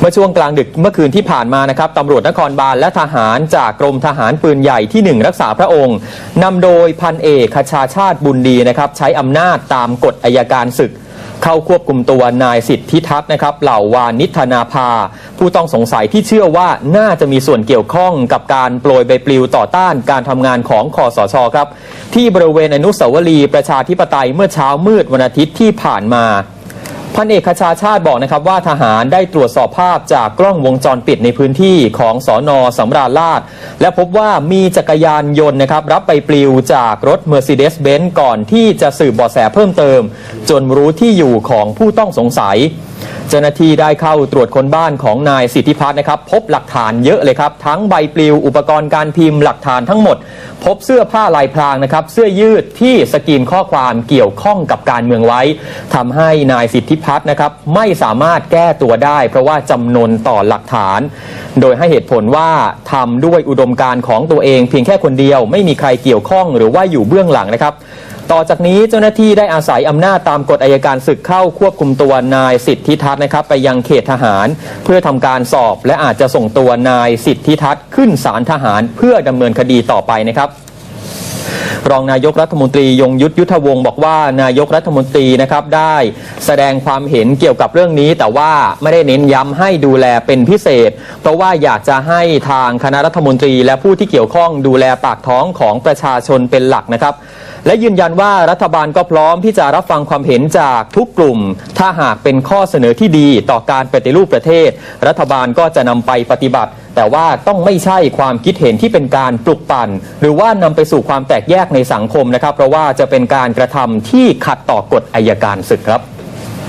เมื่อช่วงกลางดึกเมื่อคืนที่ผ่านมานะครับตำรวจนครบาลและทหารจากกรมทหารปืนใหญ่ที่ 1 รักษาพระองค์นำโดยพันเอกคชาชาติบุญดีนะครับใช้อำนาจตามกฎอายการศึก เข้าควบคุมตัวนายสิทธิทัศน์นะครับเหล่าวานิธนาภา ผู้ต้องสงสัยที่เชื่อว่าน่าจะมีส่วนเกี่ยวข้องกับการโปรยใบปลิวต่อต้านการทำงานของคอสชครับที่บริเวณอนุสาวรีย์ประชาธิปไตยเมื่อเช้ามืดวันอาทิตย์ที่ผ่านมา พันเอกคชาชาติบอกนะครับว่าทหารได้ตรวจสอบภาพจากกล้องวงจรปิดในพื้นที่ของสอนอสำราญราชและพบว่ามีจักรยานยนต์นะครับรับไปปลิวจากรถ Mercedes-Benz ก่อนที่จะสืบเบาะแสเพิ่มเติม จนรู้ที่อยู่ของผู้ต้องสงสัย เจ้าหน้าที่ได้เข้าตรวจคนบ้านของนายสิทธิพัฒน์นะครับ พบหลักฐานเยอะเลยครับ ทั้งใบปลิวอุปกรณ์การพิมพ์หลักฐานทั้งหมด พบเสื้อผ้าลายพรางนะครับ เสื้อยืดที่สกรีนข้อความเกี่ยวข้องกับการเมืองไว้ทำให้นายสิทธิพัฒน์นะครับไม่สามารถแก้ตัวได้ เพราะว่าจำนนต่อหลักฐาน โดยให้เหตุผลว่าทำด้วยอุดมการณ์ของตัวเอง เพียงแค่คนเดียวไม่มีใครเกี่ยวข้องหรือว่าอยู่เบื้องหลังนะครับ ต่อจากนี้เจ้าหน้าที่ได้อาศัยอำนาจตามกฎอายการศึกเข้าควบคุมตัวนายสิทธิทัศน์นะครับ ไปยังเขตทหาร เพื่อทำการสอบ และอาจจะส่งตัวนายสิทธิทัศน์ขึ้นศาลทหาร เพื่อดำเนินคดีต่อไปนะครับ รองนายกรัฐมนตรียงยุทธยุทธวงศ์บอกว่านายกรัฐมนตรีนะครับได้แสดงความเห็นเกี่ยวกับเรื่องนี้ แต่ว่าไม่ได้เน้นย้ำให้ดูแลเป็นพิเศษ เพราะว่าอยากจะให้ทางคณะรัฐมนตรี และผู้ที่เกี่ยวข้องดูแลปากท้องของประชาชนเป็นหลักนะครับ และยืนยันว่ารัฐบาลก็พร้อมที่จะรับฟังความเห็นจากทุกกลุ่ม ถ้าหากเป็นข้อเสนอที่ดีต่อการปฏิรูปประเทศ รัฐบาลก็จะนำไปปฏิบัติ แต่ว่าต้องไม่ใช่ความคิดเห็นที่เป็นการปลุกปั่น หรือว่านำไปสู่ความแตกแยกในสังคมนะครับ เพราะว่าจะเป็นการกระทำที่ขัดต่อกฎอายการศึกครับ